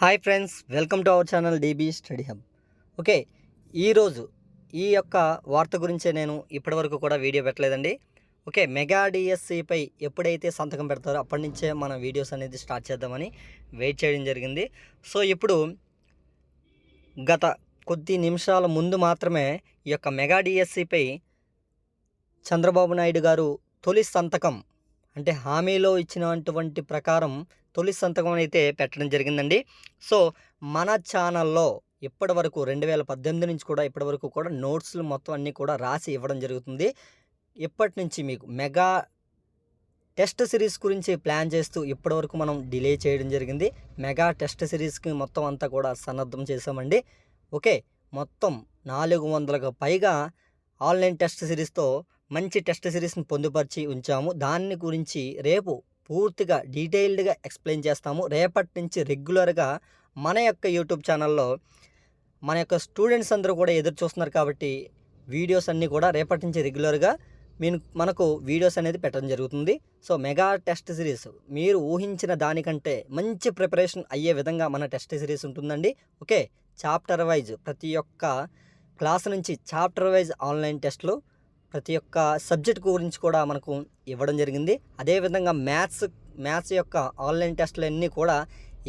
Hi friends welcome to our channel DB study hub. Okay ఈరోజు ఈ యొక్క వార్త గురించే నేను ఇప్పటివరకు కూడా వీడియో పెట్టలేదండి. ఓకే మెగా డిఎస్సిపై ఎప్పుడైతే సంతకం పెడతారో అప్పటి నుంచే మనం వీడియోస్ అనేది స్టార్ట్ చేద్దామని వెయిట్ చేయడం జరిగింది. సో ఇప్పుడు గత కొద్ది నిమిషాల ముందు మాత్రమే ఈ యొక్క మెగా డిఎస్సిపై చంద్రబాబు నాయుడు గారు తొలి సంతకం అంటే హామీలో ఇచ్చినటువంటి ప్రకారం తొలి సంతకం అయితే పెట్టడం జరిగిందండి. సో మన ఛానల్లో ఇప్పటి వరకు రెండు వేల పద్దెనిమిది నుంచి కూడా ఇప్పటి వరకు కూడా నోట్స్లు మొత్తం అన్నీ కూడా రాసి ఇవ్వడం జరుగుతుంది. ఇప్పటి నుంచి మీకు మెగా టెస్ట్ సిరీస్ గురించి ప్లాన్ చేస్తూ ఇప్పటివరకు మనం డిలే చేయడం జరిగింది. మెగా టెస్ట్ సిరీస్కి మొత్తం అంతా కూడా సన్నద్ధం చేసామండి ఓకే మొత్తం నాలుగు వందలకు పైగా ఆన్లైన్ టెస్ట్ సిరీస్తో మంచి టెస్ట్ సిరీస్ని పొందుపరిచి ఉంచాము. దాని గురించి రేపు పూర్తిగా డీటెయిల్డ్గా ఎక్స్ప్లెయిన్ చేస్తాము. రేపటి నుంచి రెగ్యులర్గా మన యొక్క యూట్యూబ్ ఛానల్లో మన యొక్క స్టూడెంట్స్ అందరూ కూడా ఎదురు చూస్తున్నారు కాబట్టి వీడియోస్ అన్నీ కూడా రేపటి నుంచి రెగ్యులర్గా మీరు మనకు వీడియోస్ అనేది పెట్టడం జరుగుతుంది. సో మెగా టెస్ట్ సిరీస్ మీరు ఊహించిన దానికంటే మంచి ప్రిపరేషన్ అయ్యే విధంగా మన టెస్ట్ సిరీస్ ఉంటుందండి. ఓకే? చాప్టర్ వైజ్ ప్రతి ఒక్క క్లాస్ నుంచి చాప్టర్ వైజ్ ఆన్లైన్ టెస్ట్లు ప్రతి ఒక్క సబ్జెక్ట్ గురించి కూడా మనకు ఇవ్వడం జరిగింది. అదేవిధంగా మ్యాథ్స్ మ్యాథ్స్ యొక్క ఆన్లైన్ టెస్ట్లన్నీ కూడా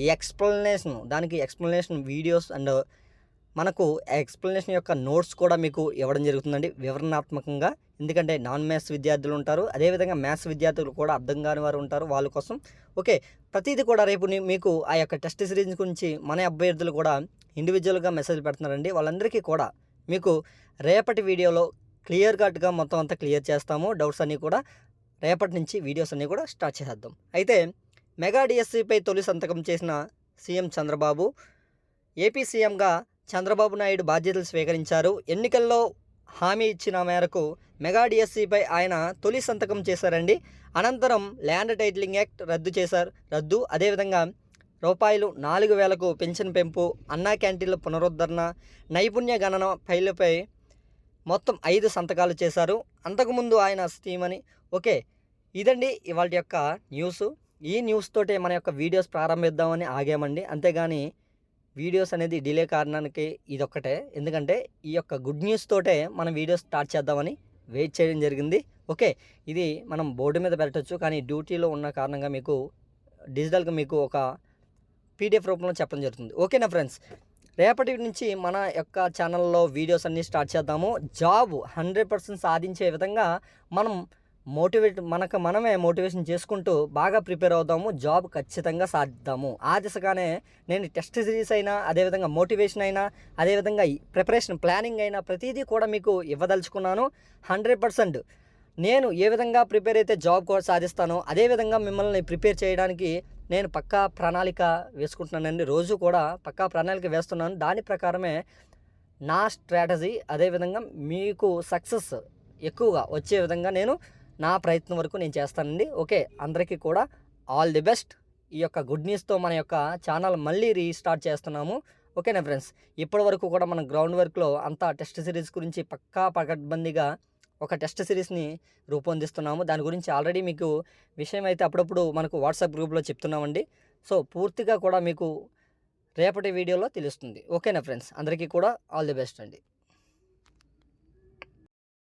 ఈ ఎక్స్ప్లెనేషన్ దానికి ఎక్స్ప్లెనేషన్ వీడియోస్ అండ్ మనకు ఎక్స్ప్లెనేషన్ యొక్క నోట్స్ కూడా మీకు ఇవ్వడం జరుగుతుందండి వివరణాత్మకంగా. ఎందుకంటే నాన్ మ్యాథ్స్ విద్యార్థులు ఉంటారు. అదేవిధంగా మ్యాథ్స్ విద్యార్థులు కూడా అర్థం కాని వారు ఉంటారు వాళ్ళ కోసం. ఓకే ప్రతిదీ కూడా రేపు మీకు ఆ యొక్క టెస్ట్ సిరీస్ గురించి మన అభ్యర్థులు కూడా ఇండివిజువల్గా మెసేజ్ పెడుతున్నారండి. వాళ్ళందరికీ కూడా మీకు రేపటి వీడియోలో క్లియర్ కట్గా మొత్తం అంతా క్లియర్ చేస్తాము. డౌట్స్ అన్నీ కూడా రేపటి నుంచి వీడియోస్ అన్నీ కూడా స్టార్ట్ చేసేద్దాం. అయితే మెగా డిఎస్సిపై తొలి సంతకం చేసిన సీఎం చంద్రబాబు ఏపీ సీఎంగా చంద్రబాబు నాయుడు బాధ్యతలు స్వీకరించారు. ఎన్నికల్లో హామీ ఇచ్చిన మేరకు మెగా డిఎస్సిపై ఆయన తొలి సంతకం చేశారండి. అనంతరం ల్యాండ్ టైటిలింగ్ యాక్ట్ రద్దు చేశారు. రద్దు అదేవిధంగా రూపాయలు నాలుగు వేలకు పెన్షన్ పెంపు అన్నా క్యాంటీన్ల పునరుద్ధరణ నైపుణ్య గణన ఫైలుపై మొత్తం ఐదు సంతకాలు చేశారు. అంతకుముందు ఆయన స్కీమ్ అని. ఓకే ఇదండి ఇవాళ యొక్క న్యూస్. ఈ న్యూస్ తోటే మన యొక్క వీడియోస్ ప్రారంభిద్దామని ఆగామండి. అంతేగాని వీడియోస్ అనేది డిలే కారణానికి ఇదొక్కటే. ఎందుకంటే ఈ యొక్క గుడ్ న్యూస్ తోటే మనం వీడియోస్ స్టార్ట్ చేద్దామని వెయిట్ చేయడం జరిగింది. ఓకే ఇది మనం బోర్డు మీద పెట్టచ్చు. కానీ డ్యూటీలో ఉన్న కారణంగా మీకు డిజిటల్గా మీకు ఒక పీడిఎఫ్ రూపంలో చెప్పడం జరుగుతుంది. ఓకేనా ఫ్రెండ్స్? రేపటి నుంచి మన యొక్క ఛానల్లో వీడియోస్ అన్నీ స్టార్ట్ చేద్దాము. జాబ్ హండ్రెడ్ పర్సెంట్ సాధించే విధంగా మనం మోటివేట్ మనకు మనమే మోటివేషన్ చేసుకుంటూ బాగా ప్రిపేర్ అవుదాము. జాబ్ ఖచ్చితంగా సాధిద్దాము. ఆ దిశగానే నేను టెస్ట్ సిరీస్ అయినా అదేవిధంగా మోటివేషన్ అయినా అదేవిధంగా ప్రిపరేషన్ ప్లానింగ్ అయినా ప్రతిదీ కూడా మీకు ఇవ్వదలుచుకున్నాను. హండ్రెడ్ పర్సెంట్ నేను ఏ విధంగా ప్రిపేర్ అయితే జాబ్ కూడా సాధిస్తానో అదేవిధంగా మిమ్మల్ని ప్రిపేర్ చేయడానికి నేను పక్కా ప్రణాళిక వేసుకుంటున్నానండి రోజు కూడా పక్కా ప్రణాళిక వేస్తున్నాను. దాని ప్రకారమే నా స్ట్రాటజీ అదేవిధంగా మీకు సక్సెస్ ఎక్కువగా వచ్చే విధంగా నేను నా ప్రయత్నం వరకు నేను చేస్తానండి. ఓకే అందరికీ కూడా ఆల్ ది బెస్ట్. ఈ యొక్క గుడ్ న్యూస్తో మన యొక్క ఛానల్ మళ్ళీ రీస్టార్ట్ చేస్తున్నాము. ఓకేనా ఫ్రెండ్స్? ఇప్పటి వరకు కూడా మన గ్రౌండ్ వర్క్లో అంతా టెస్ట్ సిరీస్ గురించి పక్కా పకడ్బందీగా ఒక టెస్ట్ సిరీస్ని రూపొందిస్తున్నాము. దాని గురించి ఆల్రెడీ మీకు విషయం అయితే అప్పుడప్పుడు మనకు వాట్సాప్ గ్రూప్లో చెప్తున్నామండి. సో పూర్తిగా కూడా మీకు రేపటి వీడియోలో తెలుస్తుంది. ఓకేనా ఫ్రెండ్స్? అందరికీ కూడా ఆల్ ది బెస్ట్ అండి.